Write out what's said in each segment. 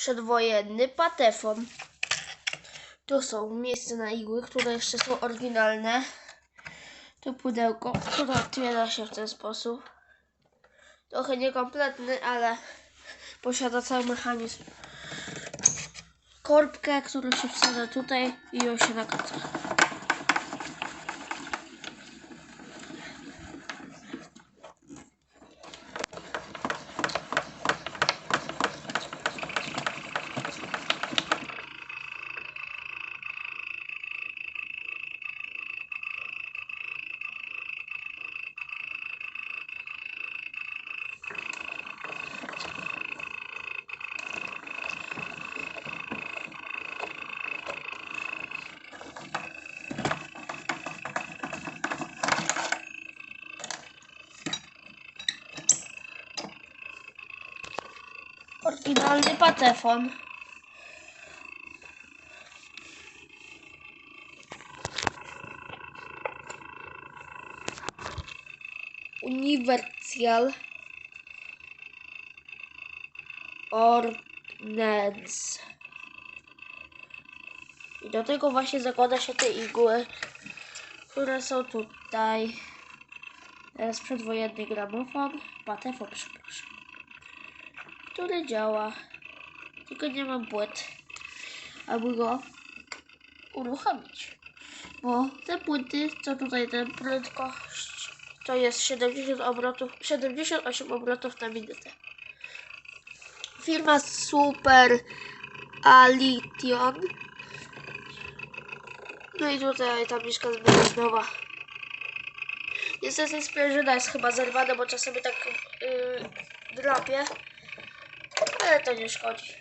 przedwojenny patefon. Tu są miejsca na igły, które jeszcze są oryginalne. To pudełko, które otwiera się w ten sposób. Trochę niekompletny, ale posiada cały mechanizm. Korbkę, którą się wsadza tutaj i ją się nakręca. Oryginalny patefon. Uniwersal Ordnance. I do tego właśnie zakłada się te igły, które są tutaj. Teraz przedwojenny gramofon, patefon, przepraszam który działa. Tylko nie mam płyt, aby go uruchomić. Bo te płyty, co tutaj ten prędkość, to jest 70 obrotów, 78 obrotów na minutę. Firma Super Alition. No i tutaj tabliczka zbytnowa. Niestety sprężyna jest chyba zerwana, bo czasami tak yy, drapie. Ale to nie szkodzi.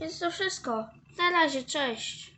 Więc to wszystko. Na razie, cześć.